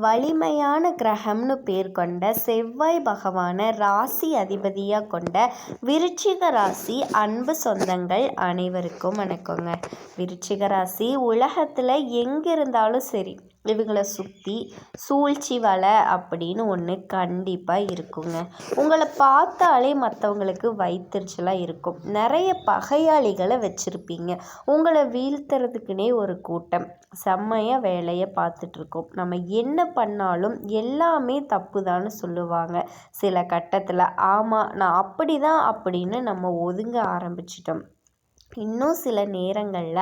வலிமையான கிரகம்னு பேர் கொண்ட செவ்வாய் பகவானை ராசி அதிபதியாக கொண்ட விருச்சிக ராசி அன்பு சொந்தங்கள் அனைவருக்கும் வணக்கங்க. விருச்சிக ராசி உலகத்தில் எங்கே இருந்தாலும் சரி. இவங்களை சுற்றி சூழ்ச்சி வலை அப்படின்னு ஒன்று கண்டிப்பாக இருக்குங்க. உங்களை பார்த்தாலே மற்றவங்களுக்கு வயிற்றுச்சலாக இருக்கும். நிறைய பகையாளிகளை வச்சுருப்பீங்க. உங்களை வீழ்த்துறதுக்குனே ஒரு கூட்டம். செம்மையாக வேலையை பார்த்துட்ருக்கோம். நம்ம என்ன பண்ணாலும் எல்லாமே தப்பு தான் சொல்லுவாங்க. சில கட்டத்தில் ஆமாம் நான் அப்படி தான் அப்படின்னு நம்ம ஒதுங்க ஆரம்பிச்சிட்டோம். இன்னும் சில நேரங்களில்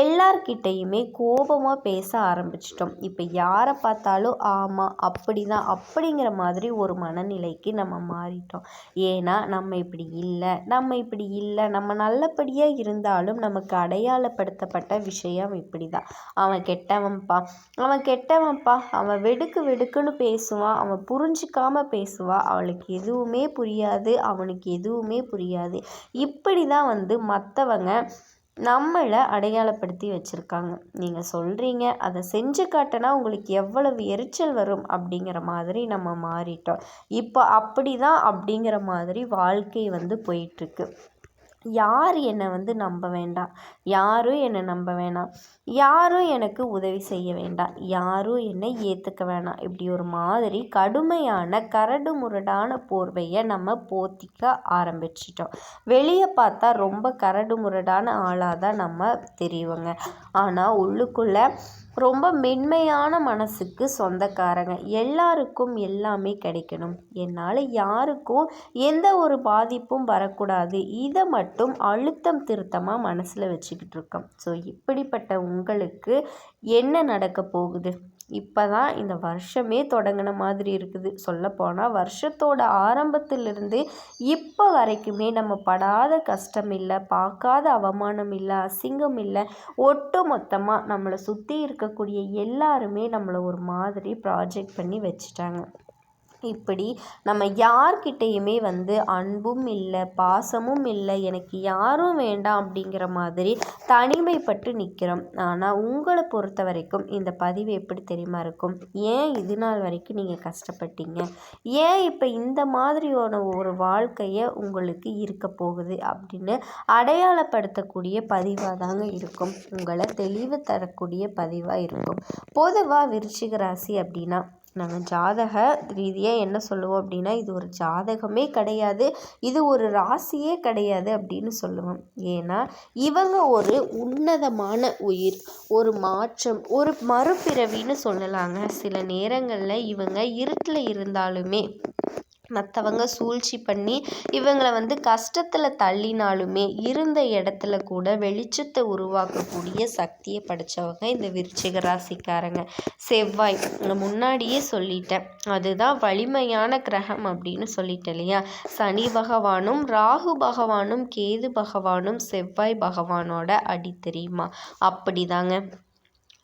எல்லார்கிட்டேயுமே கோபமாக பேச ஆரம்பிச்சிட்டோம். இப்போ யாரை பார்த்தாலும் ஆமாம் அப்படி தான் அப்படிங்கிற மாதிரி ஒரு மனநிலைக்கு நம்ம மாறிட்டோம். ஏன்னா நம்ம இப்படி இல்லை நம்ம இப்படி இல்லை நம்ம நல்லபடியாக இருந்தாலும் நமக்கு அடையாளப்படுத்தப்பட்ட விஷயம் இப்படி தான் அவன் கெட்டவன்ப்பா அவன் கெட்டவன்ப்பா அவன் வெடுக்கு வெடுக்குன்னு பேசுவான் அவன் புரிஞ்சிக்காமல் பேசுவான் அவளுக்கு எதுவுமே புரியாது அவனுக்கு எதுவுமே புரியாது. இப்படி தான் வந்து மற்றவங்க நம்மளை அடையாளப்படுத்தி வச்சுருக்காங்க. நீங்கள் சொல்கிறீங்க அதை செஞ்சு காட்டினா உங்களுக்கு எவ்வளவு எரிச்சல் வரும் அப்படிங்கிற மாதிரி நம்ம மாறிட்டோம். இப்போ அப்படி தான் அப்படிங்கிற மாதிரி வாழ்க்கை வந்து போயிட்டுருக்கு யார் என்னை வந்து நம்ப வேண்டாம்? யாரும் என்னை நம்ப வேணாம். யாரும் எனக்கு உதவி செய்ய வேண்டாம். யாரும் என்னை ஏற்றுக்க வேணாம். இப்படி ஒரு மாதிரி கடுமையான கரடு முரடான போர்வையை நம்ம போத்திக்க ஆரம்பிச்சிட்டோம். வெளியே பார்த்தா ரொம்ப கரடு முரடான ஆளாக தான் நம்ம தெரியுவோங்க. ஆனால் உள்ளுக்குள்ளே ரொம்ப மென்மையான மனசுக்கு சொந்தக்காரங்க. எல்லாருக்கும் எல்லாமே கிடைக்கணும். என்னால் யாருக்கும் எந்த ஒரு பாதிப்பும் வரக்கூடாது. இதை மட்டும் அழுத்தம் திருத்தமாக மனசில் வச்சுக்கிட்டு இருக்கோம். ஸோ இப்படிப்பட்ட உங்களுக்கு என்ன நடக்க போகுது? இப்போ தான் இந்த வருஷமே தொடங்கின மாதிரி இருக்குது. சொல்லப்போனால் வருஷத்தோட ஆரம்பத்திலிருந்து இப்போ வரைக்குமே நம்ம படாத கஷ்டம் இல்லை பார்க்காத அவமானம் இல்லை அசிங்கம் இல்லை ஒட்டு மொத்தமாக நம்மளை சுற்றி இருக்கக்கூடிய எல்லாருமே நம்மளை ஒரு மாதிரி ப்ராஜெக்ட் பண்ணி வச்சுட்டாங்க. இப்படி நம்ம யார்கிட்டேயுமே வந்து அன்பும் இல்லை பாசமும் இல்லை எனக்கு யாரும் வேண்டாம் அப்படிங்கிற மாதிரி தனிமைப்பட்டு நிற்கிறோம் ஆனால் உங்களை பொறுத்த வரைக்கும் இந்த பதிவு எப்படி தெரியுமா இருக்கும்? ஏன் இது நாள் வரைக்கும் நீங்கள் கஷ்டப்பட்டீங்க? ஏன் இப்போ இந்த மாதிரியான ஒரு வாழ்க்கையை உங்களுக்கு இருக்க போகுது அப்படின்னு அடையாளப்படுத்தக்கூடிய பதிவாக தாங்க இருக்கும். உங்களை தெளிவு தரக்கூடிய பதிவாக இருக்கும். பொதுவாக விருச்சிக ராசி அப்படின்னா நாங்கள் ஜாதக ரீதியாக என்ன சொல்லுவோம் அப்படின்னா இது ஒரு ஜாதகமே கிடையாது இது ஒரு ராசியே கிடையாது அப்படின்னு சொல்லுவோம். ஏன்னா இவங்க ஒரு உன்னதமான உயிர் ஒரு மாற்றம் ஒரு மறுபிறவின்னு சொல்லலாங்க. சில நேரங்களில் இவங்க இருட்டில் இருந்தாலுமே மற்றவங்க சூழ்ச்சி பண்ணி இவங்களை வந்து கஷ்டத்தில் தள்ளினாலுமே இருந்த இடத்துல கூட வெளிச்சத்தை உருவாக்கக்கூடிய சக்தியை படைத்தவங்க இந்த விருச்சிக ராசிக்காரங்க. செவ்வாய் முன்னாடியே சொல்லிட்டேன். அதுதான் வலிமையான கிரகம் அப்படின்னு சொல்லிட்டேன் இல்லையா? சனி பகவானும் ராகு பகவானும் கேது பகவானும் செவ்வாய் பகவானோட அடி தெரியுமா அப்படிதாங்க.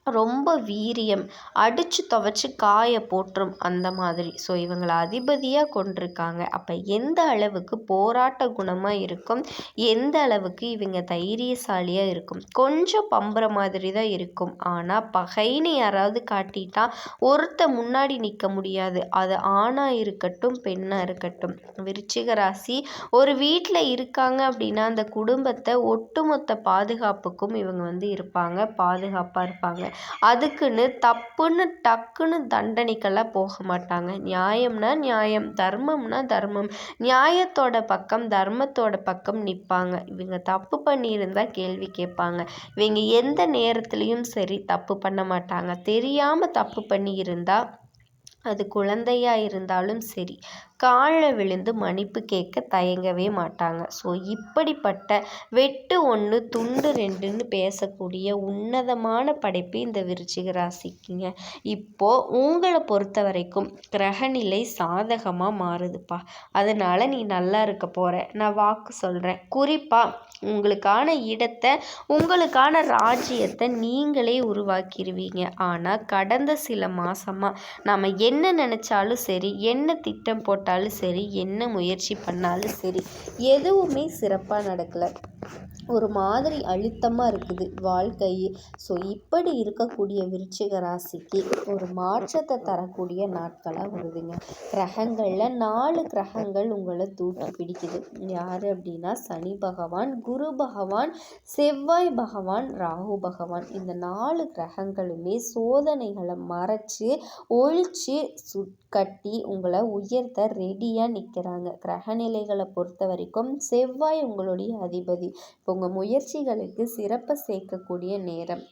ரொம்ப வீரியம். அடித்து துவைச்சி காய போட்டுரும் அந்த மாதிரி. ஸோ இவங்களை அதிபதியாக கொண்டிருக்காங்க. அப்போ எந்த அளவுக்கு போராட்ட குணமாக இருக்கும்? எந்த அளவுக்கு இவங்க தைரியசாலியாக இருக்கும்? கொஞ்சம் பம்புற மாதிரி தான் இருக்கும். ஆனால் பகைன்னு யாராவது காட்டிட்டா ஒருத்த முன்னாடி நிற்க முடியாது. அது ஆணாக இருக்கட்டும் பெண்ணாக இருக்கட்டும். விருச்சிக ராசி ஒரு வீட்டில் இருக்காங்க அப்படின்னா அந்த குடும்பத்தை ஒட்டுமொத்த பாதுகாப்புக்கும் இவங்க வந்து இருப்பாங்க. பாதுகாப்பாக இருப்பாங்க. அதுக்குன்னு தப்புன்னு டக்குன்னு தண்டனைக்கெல்லாம் போக மாட்டாங்க. நியாயம்னா நியாயம் தர்மம்னா தர்மம். நியாயத்தோட பக்கம் தர்மத்தோட பக்கம் நிற்பாங்க இவங்க தப்பு பண்ணியிருந்தா கேள்வி கேட்பாங்க. இவங்க எந்த நேரத்துலையும் சரி தப்பு பண்ண மாட்டாங்க. தெரியாமல் தப்பு பண்ணியிருந்தால் அது குழந்தையாக இருந்தாலும் சரி காலில் விழுந்து மன்னிப்பு கேட்க தயங்கவே மாட்டாங்க. ஸோ இப்படிப்பட்ட வெட்டு ஒன்று துண்டு ரெண்டுன்னு பேசக்கூடிய உன்னதமான படைப்பு இந்த விருச்சிக ராசிக்குங்க. இப்போது உங்களை பொறுத்த வரைக்கும் கிரகநிலை சாதகமாக மாறுதுப்பா. அதனால் நீ நல்லா இருக்க போகிற நான் வாக்கு சொல்கிறேன் குறிப்பாக உங்களுக்கான இடத்தை உங்களுக்கான ராஜ்யத்தை நீங்களே உருவாக்கிடுவீங்க ஆனால் கடந்த சில மாதமாக நம்ம என்ன நினச்சாலும் சரி என்ன திட்டம் போட்டாலும் சரி என்ன முயற்சி பண்ணாலும் சரி எதுவுமே சிறப்பாக நடக்கலை. ஒரு மாதிரி அழுத்தமாக இருக்குது வாழ்க்கை ஸோ இப்படி இருக்கக்கூடிய விருச்சிக ராசிக்கு ஒரு மாற்றத்தை தரக்கூடிய நாட்களாக வருதுங்க. கிரகங்களில் நாலு கிரகங்கள் உங்களை தூக்கி பிடிக்குது. யார் அப்படின்னா சனி பகவான் குரு பகவான் செவ்வாய் பகவான் ராகு பகவான் இந்த நாலு கிரகங்களுமே சோதனைகளை மறைச்சு ஒழிச்சு சுட்கட்டி உங்களை உயர்த்த ரெடியாக நிற்கிறாங்க கிரகநிலைகளை பொறுத்த வரைக்கும் செவ்வாய் உங்களுடைய அதிபதி. இப்போ உங்கள் முயற்சிகளுக்கு சிறப்பை சேர்க்கக்கூடிய நேரம்.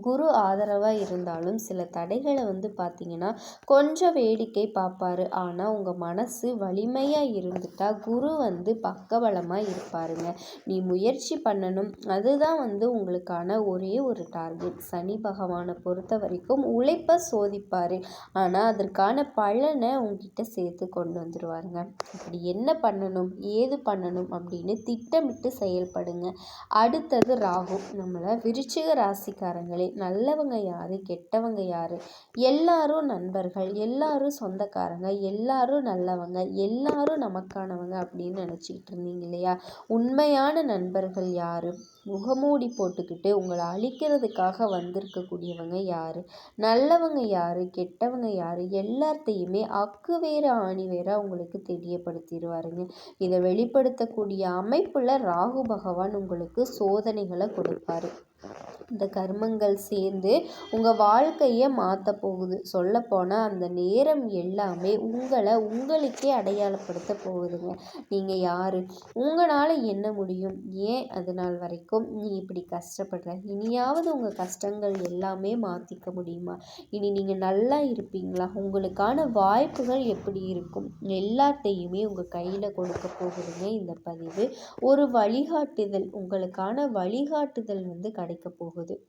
குரு ஆதரவாக இருந்தாலும் சில தடைகளை வந்து பார்த்திங்கன்னா கொஞ்சம் வேடிக்கை பார்ப்பாரு ஆனால் உங்கள் மனசு வலிமையாக இருந்துட்டால் குரு வந்து பக்கபலமாக இருப்பாருங்க. நீ முயற்சி பண்ணணும். அதுதான் வந்து உங்களுக்கான ஒரே ஒரு டார்கெட். சனி பகவானை பொறுத்த வரைக்கும் உழைப்பை சோதிப்பார். ஆனால் அதற்கான பலனை உங்ககிட்ட சேர்த்து கொண்டு வந்துடுவாருங்க அப்படி என்ன பண்ணணும்? ஏது பண்ணணும்? அப்படின்னு திட்டமிட்டு செயல்படுங்க. அடுத்தது ராகு. நம்மளை விருச்சிக ராசிக்காரங்களே நல்லவங்க யார் கெட்டவங்க யார்? எல்லாரும் நண்பர்கள் எல்லாரும் சொந்தக்காரங்க எல்லாரும் நல்லவங்க எல்லாரும் நமக்கானவங்க அப்படின்னு நினச்சிக்கிட்டு இருந்தீங்க இல்லையா? உண்மையான நண்பர்கள் யார்? முகமூடி போட்டுக்கிட்டு உங்களை அழிக்கிறதுக்காக வந்திருக்கக்கூடியவங்க யார்? நல்லவங்க யார்? கெட்டவங்க யார்? எல்லாத்தையுமே அக்கு வேறு ஆணி வேற உங்களுக்கு தெரியப்படுத்திடுவாருங்க. இதை வெளிப்படுத்தக்கூடிய அமைப்பில் ராகு பகவான் உங்களுக்கு சோதனைகளை கொடுப்பாரு. இந்த கர்மங்கள் சேர்ந்து உங்கள் வாழ்க்கையை மாற்ற போகுது. சொல்லப்போனால் அந்த நேரம் எல்லாமே உங்களை உங்களுக்கே அடையாளப்படுத்த போகுதுங்க. நீங்கள் யார்? உங்களால் என்ன முடியும்? ஏன் அது நாள் வரைக்கும் நீ இப்படி கஷ்டப்படுற? இனியாவது உங்கள் கஷ்டங்கள் எல்லாமே மாற்றிக்க முடியுமா? இனி நீங்கள் நல்லா இருப்பீங்களா? உங்களுக்கான வாய்ப்புகள் எப்படி இருக்கும்? எல்லாத்தையுமே உங்கள் கையில் கொடுக்க போகுதுங்க இந்த பதிவு. ஒரு வழிகாட்டுதல் உங்களுக்கான வழிகாட்டுதல் வந்து கிடைக்க போகுது.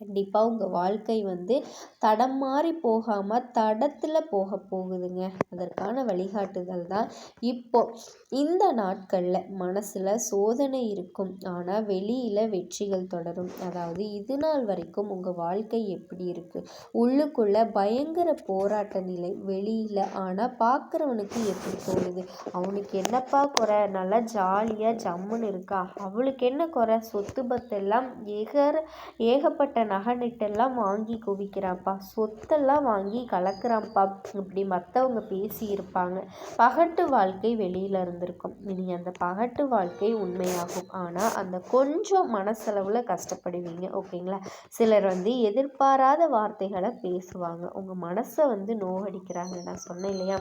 கண்டிப்பாக உங்கள் வாழ்க்கை வந்து தடம் மாறி போகாமல் தடத்தில் போக போகுதுங்க. அதற்கான வழிகாட்டுதல் தான் இப்போ. இந்த நாட்களில் மனசில் சோதனை இருக்கும். ஆனால் வெளியில் வெற்றிகள் தொடரும். அதாவது இது நாள் வரைக்கும் உங்கள் வாழ்க்கை எப்படி இருக்குது உள்ளுக்குள்ளே பயங்கர போராட்ட நிலை. வெளியில் ஆனால் பார்க்குறவனுக்கு எப்படி தோணுது? அவனுக்கு என்னப்பா குறை? நல்லா ஜாலியாக ஜம்முன்னு இருக்கா? அவளுக்கு என்ன குறை? சொத்து பத்தெல்லாம் ஏகர ஏகப்பட்ட நகை நட்டெல்லாம் வாங்கி குவிக்கிறான்ப்பா சொத்தெல்லாம் வாங்கி கலக்கிறான்ப்பா இப்படி மற்றவங்க பேசியிருப்பாங்க. பகட்டு வாழ்க்கை வெளியில் இருந்திருக்கும். இனி அந்த பகட்டு வாழ்க்கை உண்மையாகும். ஆனால் அந்த கொஞ்சம் மனசளவில் கஷ்டப்படுவீங்க. ஓகேங்களா? சிலர் வந்து எதிர்பாராத வார்த்தைகளை பேசுவாங்க. உங்கள் மனசை வந்து நோகடிக்கிறாங்க நான் சொன்னேன் இல்லையா?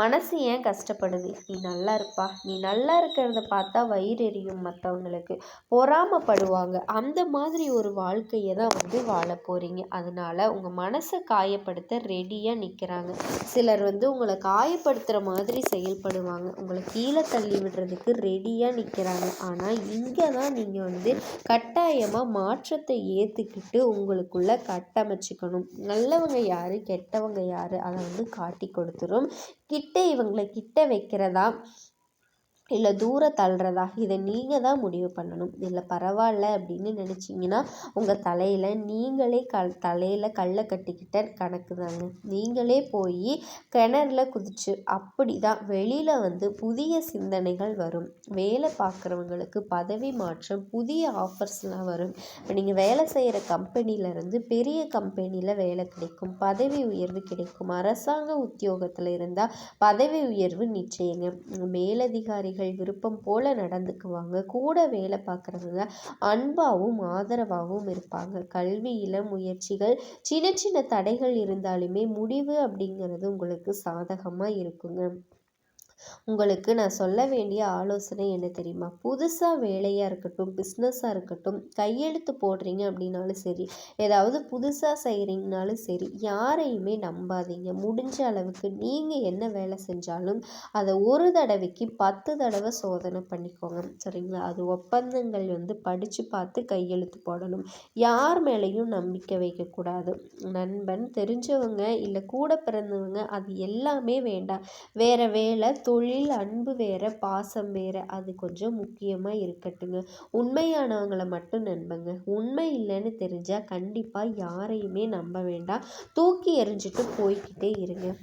மனசு ஏன் கஷ்டப்படுது? நீ நல்லா இருப்பா. நீ நல்லா இருக்கிறத பார்த்தா வயிறு எரியும் மற்றவங்களுக்கு பொறாமப்படுவாங்க. அந்த மாதிரி ஒரு வாழ்க்கையை தான் வந்து வாழ போகிறீங்க அதனால உங்கள் மனசை காயப்படுத்த ரெடியாக நிற்கிறாங்க சிலர் வந்து உங்களை காயப்படுத்துகிற மாதிரி செயல்படுவாங்க. உங்களை கீழே தள்ளி விடுறதுக்கு ரெடியாக நிற்கிறாங்க ஆனால் இங்கே தான் நீங்கள் வந்து கட்டாயமாக மாற்றத்தை ஏற்றுக்கிட்டு உங்களுக்குள்ளே கட்டமைச்சிக்கணும். நல்லவங்க யார் கெட்டவங்க யார் அதை வந்து காட்டி கொடுத்துரும். கிட்ட இவங்களை கிட்ட வைக்கிறதா இல்லை தூரம் தள்ளுறதா? இதை நீங்கள் தான் முடிவு பண்ணணும். இல்லை பரவாயில்ல அப்படின்னு நினச்சிங்கன்னா உங்கள் தலையில் நீங்களே கல் தலையில் கல்லை கட்டிக்கிட்ட கணக்கு தாங்க. நீங்களே போய் கிணறுல குதிச்சு அப்படி தான் வெளியில் வந்து புதிய சிந்தனைகள் வரும். வேலை பார்க்குறவங்களுக்கு பதவி மாற்றம் புதிய ஆஃபர்ஸ்லாம் வரும். இப்போ நீங்கள் வேலை செய்கிற கம்பெனியிலேருந்து பெரிய கம்பெனியில் வேலை கிடைக்கும். பதவி உயர்வு கிடைக்கும். அரசாங்க உத்தியோகத்தில் இருந்தால் பதவி உயர்வு நிச்சயங்க. மேலதிகாரிகள் அவர்கள் விருப்பம் போல் நடந்துக்குவாங்க. கூட வேலை பார்க்குறவங்க அன்பாகவும் ஆதரவாகவும் இருப்பாங்க. கல்வியில் முயற்சிகள் சின்ன சின்ன தடைகள் இருந்தாலுமே முடிவு அப்படிங்கிறது உங்களுக்கு சாதகமாக இருக்குங்க. உங்களுக்கு நான் சொல்ல வேண்டிய ஆலோசனை என்ன தெரியுமா? புதுசாக வேலையாக இருக்கட்டும் பிஸ்னஸாக இருக்கட்டும் கையெழுத்து போடுறீங்க அப்படின்னாலும் சரி ஏதாவது புதுசாக செய்கிறீங்கனாலும் சரி யாரையுமே நம்பாதீங்க. முடிஞ்ச அளவுக்கு நீங்கள் என்ன வேலை செஞ்சாலும் அதை ஒரு தடவைக்கு பத்து தடவை சோதனை பண்ணிக்கோங்க. சரிங்களா? அது ஒப்பந்தங்கள் வந்து படித்து பார்த்து கையெழுத்து போடணும். யார் மேலேயும் நம்பிக்கை வைக்கக்கூடாது. நண்பன் தெரிஞ்சவங்க இல்லை கூட பிறந்தவங்க அது எல்லாமே வேண்டாம். வேறு வேலை தொழில் அன்பு வேறு பாசம் வேறு அது கொஞ்சம் முக்கியமாக இருக்கட்டுங்க. உண்மையானவங்களை மட்டும் நம்புங்க. உண்மை இல்லைன்னு தெரிஞ்சால் கண்டிப்பாக யாரையுமே நம்ப வேண்டாம். தூக்கி எறிஞ்சிட்டு போய்க்கிட்டே இருங்க.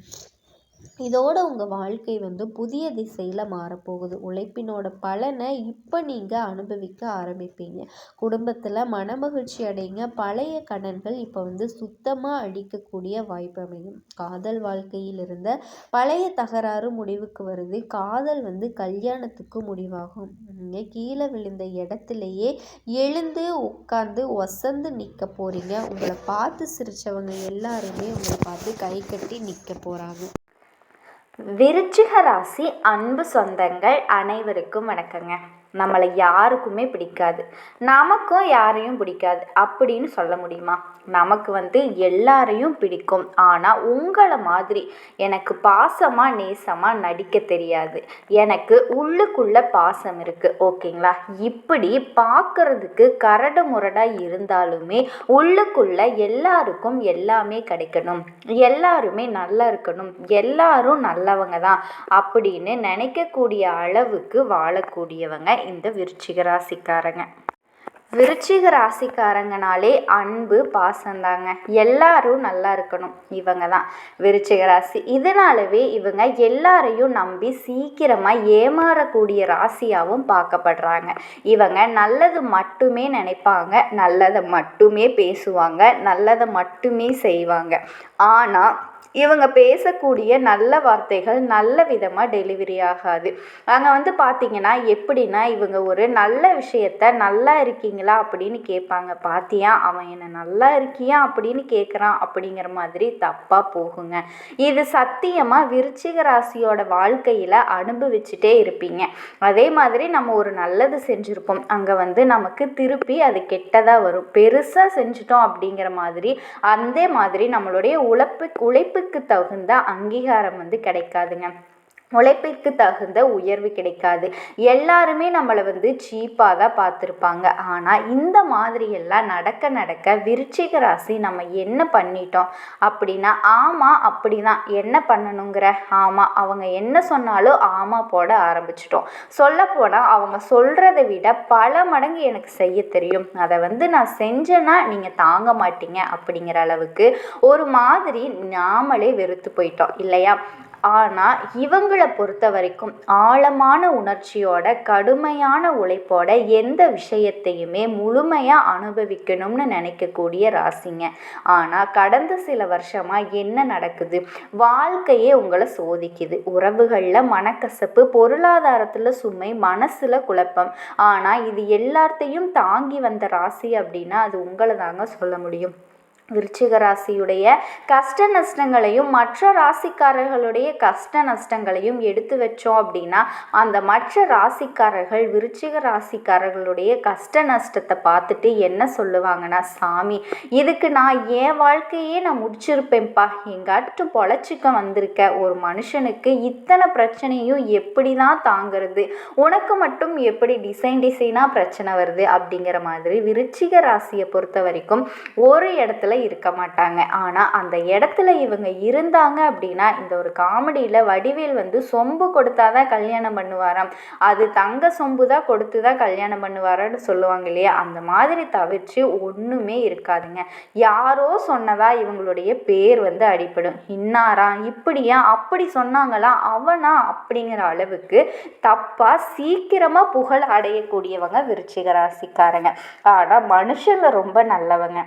இதோட உங்கள் வாழ்க்கை வந்து புதிய திசையில் மாறப்போகுது. உழைப்பினோட பலனை இப்போ நீங்கள் அனுபவிக்க ஆரம்பிப்பீங்க. குடும்பத்தில் மனமகிழ்ச்சி அடைங்க. பழைய கடன்கள் இப்போ வந்து சுத்தமாக அழிக்கக்கூடிய வாய்ப்பு அமையும். காதல் வாழ்க்கையில் இருந்த பழைய தகராறு முடிவுக்கு வருது. காதல் வந்து கல்யாணத்துக்கு முடிவாகும். நீங்கள் கீழே விழுந்த இடத்துலையே எழுந்து உட்காந்து ஒசந்து நிற்க போகிறீங்க உங்களை பார்த்து சிரித்தவங்க எல்லாருமே உங்களை பார்த்து கை கட்டி நிற்க போகிறாங்க விருச்சிக ராசி அன்பு சொந்தங்கள் அனைவருக்கும் வணக்கங்க. நம்மளை யாருக்குமே பிடிக்காது. நமக்கும் யாரையும் பிடிக்காது. அப்படின்னு சொல்ல முடியுமா? நமக்கு வந்து எல்லாரையும் பிடிக்கும். ஆனால் உங்களை மாதிரி எனக்கு பாசமாக நேசமாக நடிக்க தெரியாது. எனக்கு உள்ளுக்குள்ள பாசம் இருக்குது ஓகேங்களா? இப்படி பார்க்கறதுக்கு கரடு முரடாக இருந்தாலுமே உள்ளுக்குள்ள எல்லாருக்கும் எல்லாமே கிடைக்கணும். எல்லாருமே நல்லா இருக்கணும். எல்லாரும் நல்லவங்க தான் அப்படின்னு நினைக்கக்கூடிய அளவுக்கு வாழக்கூடியவங்க இந்த விருச்சிக ராசிக்காரங்க. விருச்சிக ராசிக்காரங்கனாலே அன்பு பாசந்தாங்க எல்லாரும் நல்லா இருக்கணும். இவங்க தான் விருச்சிக ராசி. இதனாலவே இவங்க எல்லாரையும் நம்பி சீக்கிரமாக ஏமாறக்கூடிய ராசியாகவும் பார்க்கப்படுறாங்க. இவங்க நல்லது மட்டுமே நினைப்பாங்க நல்லதை மட்டுமே பேசுவாங்க நல்லதை மட்டுமே செய்வாங்க. ஆனால் இவங்க பேசக்கூடிய நல்ல வார்த்தைகள் நல்ல விதமாக டெலிவரி ஆகாது. அங்கே வந்து பார்த்திங்கன்னா எப்படின்னா இவங்க ஒரு நல்ல விஷயத்த நல்லா இருக்கீங்களா அப்படின்னு கேட்பாங்க. பார்த்தியா அவன் என்னை நல்லா இருக்கியா அப்படின்னு கேட்குறான் அப்படிங்கிற மாதிரி தப்பாக போகுங்க. இது சத்தியமாக விருச்சிக ராசியோட வாழ்க்கையில் அனுபவிச்சுட்டே இருப்பீங்க. அதே மாதிரி நம்ம ஒரு நல்லது செஞ்சுருப்போம். அங்கே வந்து நமக்கு திருப்பி அது கெட்டதாக வரும். பெருசாக செஞ்சிட்டோம் அப்படிங்கிற மாதிரி அந்த மாதிரி நம்மளுடைய உழைப்பு உழைப்பு உழைப்புக்கு தகுந்த அங்கீகாரம் வந்து கிடைக்காதுங்க. உழைப்பிற்கு தகுந்த உயர்வு கிடைக்காது. எல்லாருமே நம்மளை வந்து சீப்பாக தான் பார்த்துருப்பாங்க. ஆனால் இந்த மாதிரியெல்லாம் நடக்க நடக்க விருச்சிக ராசி நம்ம என்ன பண்ணிட்டோம் அப்படின்னா ஆமாம் அப்படி தான் என்ன பண்ணணுங்கிற? ஆமாம் அவங்க என்ன சொன்னாலும் ஆமாம் போட ஆரம்பிச்சிட்டோம். சொல்லப்போனால் அவங்க சொல்கிறத விட பல மடங்கு எனக்கு செய்ய தெரியும். அதை வந்து நான் செஞ்சேன்னா நீங்கள் தாங்க மாட்டீங்க அப்படிங்கிற அளவுக்கு ஒரு மாதிரி நாமளே வெறுத்து போயிட்டோம். இல்லையா? ஆனால் இவங்களை பொறுத்த வரைக்கும் ஆழமான உணர்ச்சியோட கடுமையான உழைப்போட எந்த விஷயத்தையுமே முழுமையாக அனுபவிக்கணும்னு நினைக்கக்கூடிய ராசிங்க. ஆனால் கடந்த சில வருஷமாக என்ன நடக்குது? வாழ்க்கையே உங்களை சோதிக்குது. உறவுகளில் மனக்கசப்பு பொருளாதாரத்தில் சுமை மனசில் குழப்பம். ஆனால் இது எல்லாத்தையும் தாங்கி வந்த ராசி அப்படின்னா அது உங்களை தாங்க சொல்ல முடியும். விருச்சிக ராசியுடைய கஷ்ட நஷ்டங்களையும் மற்ற ராசிக்காரர்களுடைய கஷ்ட நஷ்டங்களையும் எடுத்து வச்சோம் அப்படின்னா அந்த மற்ற ராசிக்காரர்கள் விருச்சிக ராசிக்காரர்களுடைய கஷ்ட நஷ்டத்தை பார்த்துட்டு என்ன சொல்லுவாங்கன்னா சாமி இதுக்கு நான் என் வாழ்க்கையே நான் முடிச்சிருப்பேன்ப்பா. எங்காட்டு பொழைச்சிக்க வந்திருக்க? ஒரு மனுஷனுக்கு இத்தனை பிரச்சனையும் எப்படி தான் தாங்கிறது? உனக்கு மட்டும் எப்படி டிசைன் டிசைனாக பிரச்சனை வருது? அப்படிங்கிற மாதிரி விருச்சிக ராசியை பொறுத்த வரைக்கும் ஒரு இடத்துல இருக்க மாட்டாங்க. ஆனால் அந்த இடத்துல இவங்க இருந்தாங்க அப்படின்னா இந்த ஒரு காமெடியில் வடிவேல் வந்து சொம்பு கொடுத்தா தான் கல்யாணம் பண்ணுவாராம். அது தங்க சொம்பு தான் கொடுத்து தான் கல்யாணம் பண்ணுவாரான்னு சொல்லுவாங்க இல்லையா? அந்த மாதிரி தவிர்த்து ஒன்றுமே இருக்காதுங்க. யாரோ சொன்னதா இவங்களுடைய பேர் வந்து அடிப்படும் இன்னாரா இப்படியா அப்படி சொன்னாங்களா அவனா அப்படிங்கிற அளவுக்கு தப்பாக சீக்கிரமாக புகழ் அடையக்கூடியவங்க விருச்சிக ராசிக்காரங்க. ஆனால் மனுஷங்க ரொம்ப நல்லவங்க.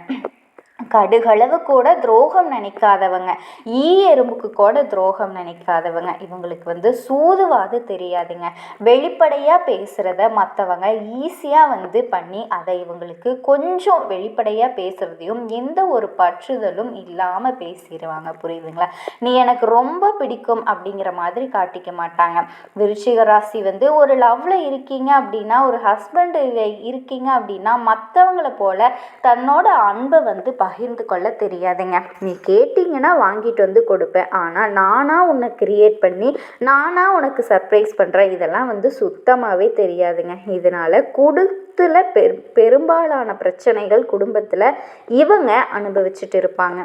கடுகளவு கூட துரோகம் நினைக்காதவங்க. ஈ எறும்புக்கு கூட துரோகம் நினைக்காதவங்க. இவங்களுக்கு வந்து சூதுவாது தெரியாதுங்க. வெளிப்படையாக பேசுகிறத மற்றவங்க ஈஸியாக வந்து பண்ணி அதை இவங்களுக்கு கொஞ்சம் வெளிப்படையாக பேசுகிறதையும் எந்த ஒரு பற்றுதலும் இல்லாமல் பேசிடுவாங்க புரியுதுங்களா? நீ எனக்கு ரொம்ப பிடிக்கும் அப்படிங்கிற மாதிரி காட்டிக்க மாட்டாங்க. விருச்சிக ராசி வந்து ஒரு லவ்வில் இருக்கீங்க அப்படின்னா ஒரு ஹஸ்பண்ட் இருக்கீங்க அப்படின்னா மற்றவங்களை போல தன்னோட அன்பை வந்து பகிர்ந்து கொள்ள தெரியாதுங்க. நீ கேட்டிங்கன்னா வாங்கிட்டு வந்து கொடுப்பேன். ஆனால் நானாக உன்னை க்ரியேட் பண்ணி நானாக உனக்கு சர்ப்ரைஸ் பண்ணுறேன் இதெல்லாம் வந்து சுத்தமாகவே தெரியாதுங்க. இதனால் குடுத்துல பெரும்பாலான பிரச்சனைகள் குடும்பத்தில் இவங்க அனுபவிச்சுட்டு இருப்பாங்க.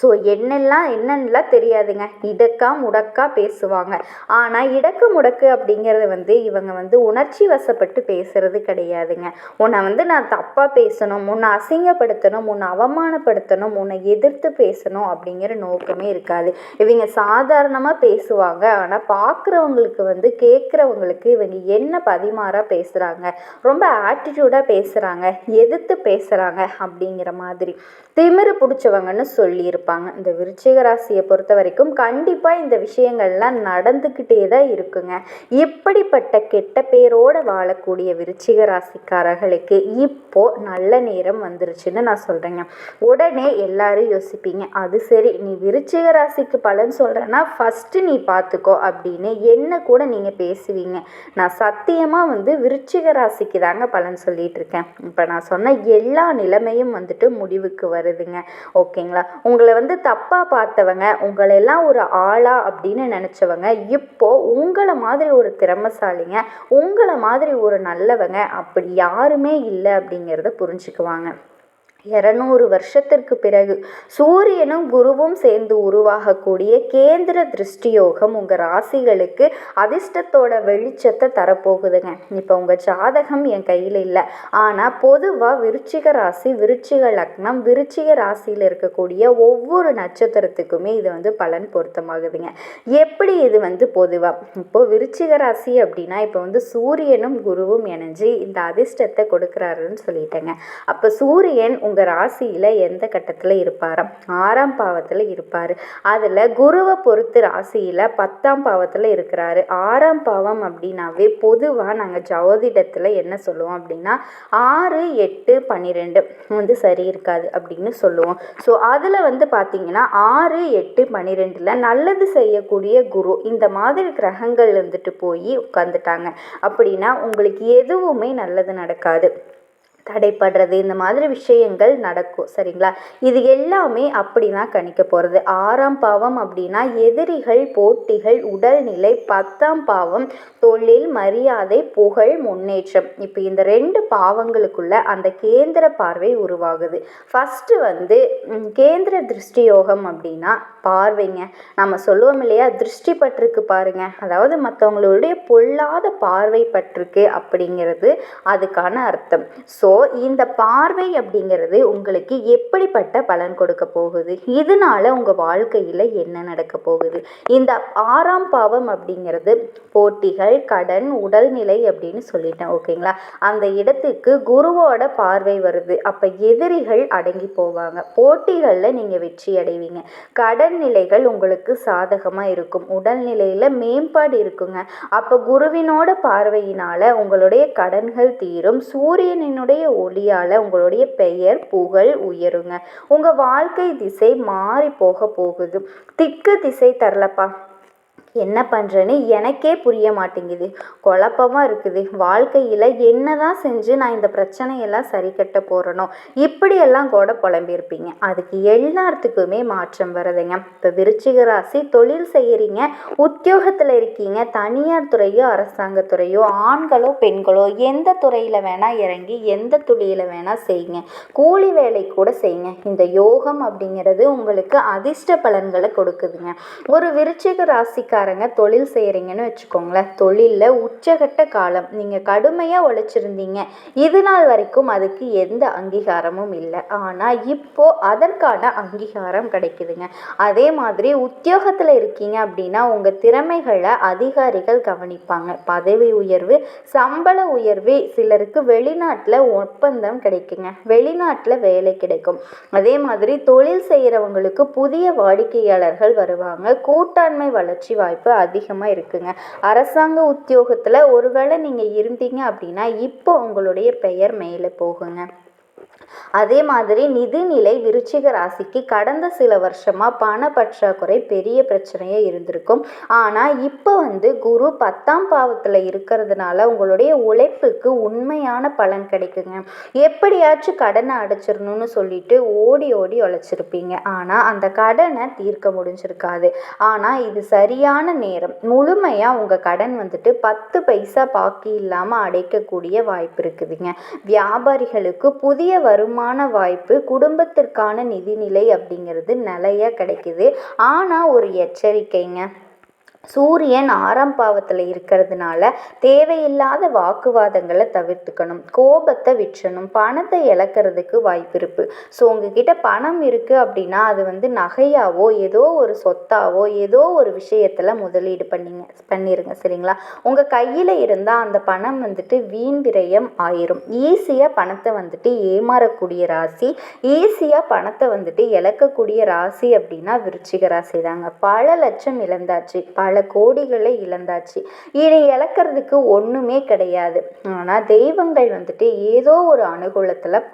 ஸோ என்னெல்லாம் என்னென்னலாம் தெரியாதுங்க. இடக்கா முடக்கா பேசுவாங்க. ஆனால் இடக்கு முடக்கு அப்படிங்கிறது வந்து இவங்க வந்து உணர்ச்சி வசப்பட்டு பேசுறது கிடையாதுங்க. உன்னை வந்து நான் தப்பாக பேசணும் உன்னை அசிங்கப்படுத்தணும் உன்னை அவமானப்படுத்தணும் உன்னை எதிர்த்து பேசணும் அப்படிங்கிற நோக்கமே இருக்காது. இவங்க சாதாரணமாக பேசுவாங்க. ஆனால் பார்க்குறவங்களுக்கு வந்து கேட்குறவங்களுக்கு இவங்க என்ன பதிமாறாக பேசுகிறாங்க ரொம்ப ஆட்டிடியூடாக பேசுகிறாங்க எதிர்த்து பேசுகிறாங்க அப்படிங்கிற மாதிரி திமிரு பிடிச்சவங்கன்னு சொல்லியிருப்பாங்க. இந்த விருச்சிக ராசியை பொறுத்த வரைக்கும் கண்டிப்பாக இந்த விஷயங்கள்லாம் நடந்துக்கிட்டே தான் இருக்குங்க. இப்படிப்பட்ட கெட்ட பேரோடு வாழக்கூடிய விருச்சிக ராசிக்காரர்களுக்கு இப்போ நல்ல நேரம் வந்துருச்சுன்னு நான் சொல்கிறேங்க உடனே எல்லாரும் யோசிப்பீங்க அது சரி நீ விருச்சிக ராசிக்கு பலன் சொல்கிறேன்னா ஃபஸ்ட்டு நீ பார்த்துக்கோ அப்படின்னு என்ன கூட நீங்கள் பேசுவீங்க. நான் சத்தியமாக வந்து விருச்சிக ராசிக்கு தாங்க பலன் சொல்லிட்டு இருக்கேன். இப்போ நான் சொன்ன எல்லா நிலைமையும் வந்துட்டு முடிவுக்கு வருதுங்க. ஓகேங்களா? உங்களை வந்து தப்பாக பார்த்தவங்க உங்களெல்லாம் ஒரு ஆளா அப்படின்னு நினச்சவங்க இப்போ உங்களை மாதிரி ஒரு திறமைசாலிங்க உங்களை மாதிரி ஒரு நல்லவங்க அப்படி யாருமே இல்லை அப்படிங்கிறத புரிஞ்சுக்குவாங்க. இரநூறு வருஷத்திற்கு பிறகு சூரியனும் குருவும் சேர்ந்து உருவாகக்கூடிய கேந்திர திருஷ்டியோகம் உங்கள் ராசிகளுக்கு அதிர்ஷ்டத்தோட வெளிச்சத்தை தரப்போகுதுங்க. இப்போ உங்கள் ஜாதகம் என் கையில் இல்லை. ஆனால் பொதுவாக விருச்சிக ராசி விருச்சிக லக்னம் விருச்சிக ராசியில் இருக்கக்கூடிய ஒவ்வொரு நட்சத்திரத்துக்குமே இது வந்து பலன் பொருத்தமாகுதுங்க. எப்படி இது வந்து பொதுவாக இப்போது விருச்சிக ராசி அப்படின்னா இப்போ வந்து சூரியனும் குருவும் இணைஞ்சு இந்த அதிர்ஷ்டத்தை கொடுக்குறாருன்னு சொல்லிட்டேங்க. அப்போ சூரியன் உங்கள் ராசியில் எந்த கட்டத்தில் இருப்பாராம்? ஆறாம் பாவத்தில் இருப்பார். அதில் குருவை பொறுத்து ராசியில் பத்தாம் பாவத்தில் இருக்கிறாரு. ஆறாம் பாவம் அப்படின்னாவே பொதுவாக நாங்கள் ஜோதிடத்தில் என்ன சொல்லுவோம் அப்படின்னா ஆறு எட்டு பன்னிரெண்டு வந்து சரி இருக்காது அப்படின்னு சொல்லுவோம். ஸோ அதில் வந்து பார்த்தீங்கன்னா ஆறு எட்டு பன்னிரெண்டில் நல்லது செய்யக்கூடிய குரு இந்த மாதிரி கிரகங்கள் வந்துட்டு போய் உட்காந்துட்டாங்க அப்படின்னா உங்களுக்கு எதுவுமே நல்லது நடக்காது. தடைப்படுறது இந்த மாதிரி விஷயங்கள் நடக்கும். சரிங்களா? இது எல்லாமே அப்படிதான் கணிக்க போகிறது ஆறாம் பாவம் அப்படின்னா எதிரிகள் போட்டிகள் உடல்நிலை பத்தாம் பாவம் தொழில் மரியாதை புகழ் முன்னேற்றம். இப்போ இந்த ரெண்டு பாவங்களுக்குள்ள அந்த கேந்திர பார்வை உருவாகுது. ஃபஸ்ட்டு வந்து கேந்திர திருஷ்டி யோகம் அப்படின்னா பார்வைங்க. நம்ம சொல்லுவோம் இல்லையா? திருஷ்டி பட்டிருக்கு பாருங்க. அதாவது மற்றவங்களுடைய பொல்லாத பார்வை பட்டிருக்கு அப்படிங்கிறது அதுக்கான அர்த்தம். ஸோ இந்த பார்வை அப்படிங்கிறது உங்களுக்கு எப்படிப்பட்ட பலன் கொடுக்க போகுது? இதனால உங்கள் வாழ்க்கையில் என்ன நடக்க போகுது? இந்த ஆறாம் பாவம் அப்படிங்கிறது போட்டிகள் கடன் உடல்நிலை அப்படின்னு சொல்லிட்டேன் ஓகேங்களா? அந்த இடத்துக்கு குருவோட பார்வை வருது. அப்போ எதிரிகள் அடங்கி போவாங்க. போட்டிகளில் நீங்கள் வெற்றி அடைவீங்க. கடன் நிலைகள் உங்களுக்கு சாதகமாக இருக்கும். உடல்நிலையில் மேம்பாடு இருக்குங்க. அப்போ குருவினோட பார்வையினால் உங்களுடைய கடன்கள் தீரும். சூரியனினுடைய ஒளியால் உங்களுடைய பெயர் புகழ் உயருங்க. உங்கள் வாழ்க்கை திசை மாறி போக போகுது. திக்கு திசை தரலப்பா. என்ன பண்ணுறேன்னு எனக்கே புரிய மாட்டேங்குது. குழப்பமாக இருக்குது. வாழ்க்கையில் என்ன தான் செஞ்சு நான் இந்த பிரச்சனையெல்லாம் சரி கட்ட போகிறனோ இப்படியெல்லாம் கூட புலம்பியிருப்பீங்க. அதுக்கு எல்லாத்துக்குமே மாற்றம் வருதுங்க. இப்போ விருச்சிக ராசி தொழில் செய்கிறீங்க உத்தியோகத்தில் இருக்கீங்க தனியார் துறையோ அரசாங்கத்துறையோ ஆண்களோ பெண்களோ எந்த துறையில் வேணால் இறங்கி எந்த துளியில் வேணால் செய்யுங்க. கூலி வேலை கூட செய்யுங்க. இந்த யோகம் அப்படிங்கிறது உங்களுக்கு அதிர்ஷ்ட பலன்களை கொடுக்குதுங்க. ஒரு விருச்சிக ராசிக்கார வேலைக்காரங்க தொழில் செய்கிறீங்கன்னு வச்சுக்கோங்களேன். தொழிலில் உச்சகட்ட காலம். நீங்கள் கடுமையாக உழைச்சிருந்தீங்க. இது நாள் வரைக்கும் அதுக்கு எந்த அங்கீகாரமும் இல்லை. ஆனால் இப்போது அதற்கான அங்கீகாரம் கிடைக்குதுங்க. அதே மாதிரி உத்தியோகத்தில் இருக்கீங்க அப்படின்னா உங்கள் திறமைகளை அதிகாரிகள் கவனிப்பாங்க. பதவி உயர்வு சம்பள உயர்வு சிலருக்கு வெளிநாட்டில் ஒப்பந்தம் கிடைக்குங்க. வெளிநாட்டில் வேலை கிடைக்கும். அதே மாதிரி தொழில் செய்கிறவங்களுக்கு புதிய வாடிக்கையாளர்கள் வருவாங்க. கூட்டாண்மை வளர்ச்சி வாய்ப்பு வாய்ப்பு அதிகமாக இருக்குங்க. அரசாங்க உத்தியோகத்தில் ஒருவேளை நீங்கள் இருந்தீங்க அப்படின்னா இப்போ உங்களுடைய பெயர் மேலே போகுங்க. அதே மாதிரி நிதிநிலை விருச்சிக ராசிக்கு கடந்த சில வருஷமாக பண பற்றாக்குறை பெரிய பிரச்சனையாக இருந்திருக்கும். ஆனால் இப்போ வந்து குரு பத்தாம் பாவத்தில் இருக்கிறதுனால உங்களுடைய உழைப்புக்கு உண்மையான பலன் கிடைக்குங்க. எப்படியாச்சும் கடனை அடைச்சிடணும்னு சொல்லிட்டு ஓடி ஓடி உழைச்சிருப்பீங்க. ஆனால் அந்த கடனை தீர்க்க முடிஞ்சிருக்காது. ஆனால் இது சரியான நேரம். முழுமையாக உங்கள் கடன் வந்துட்டு பத்து பைசா பாக்கி இல்லாமல் அடைக்கக்கூடிய வாய்ப்பு இருக்குதுங்க. வியாபாரிகளுக்கு புதிய வருமான வாய்ப்பு குடும்பத்திற்கான நிதிநிலை அப்படிங்கிறது நிலையா கிடைக்குது. ஆனால் ஒரு எச்சரிக்கைங்க. சூரியன் ஆறாம் பாவத்தில் இருக்கிறதுனால தேவையில்லாத வாக்குவாதங்களை தவிர்த்துக்கணும். கோபத்தை விற்றணும். பணத்தை இழக்கிறதுக்கு வாய்ப்பு இருக்குது ஸோ உங்ககிட்ட பணம் இருக்குது அப்படின்னா அது வந்து நகையாவோ ஏதோ ஒரு சொத்தாவோ ஏதோ ஒரு விஷயத்தில் முதலீடு பண்ணிங்க பண்ணிடுங்க சரிங்களா? உங்கள் கையில் இருந்தால் அந்த பணம் வந்துட்டு வீண் விரயம் ஆயிரும். ஈஸியாக பணத்தை வந்துட்டு ஏமாறக்கூடிய ராசி ஈஸியாக பணத்தை வந்துட்டு இழக்கக்கூடிய ராசி அப்படின்னா விருச்சிக ராசி தாங்க பல லட்சம் இழந்தாச்சு. பல கோடிகளை இழந்தாச்சு. இனி இழக்கிறதுக்கு ஒன்றுமே கிடையாது. ஆனால் தெய்வங்கள் வந்துட்டு ஏதோ ஒரு அனுகூலத்தில்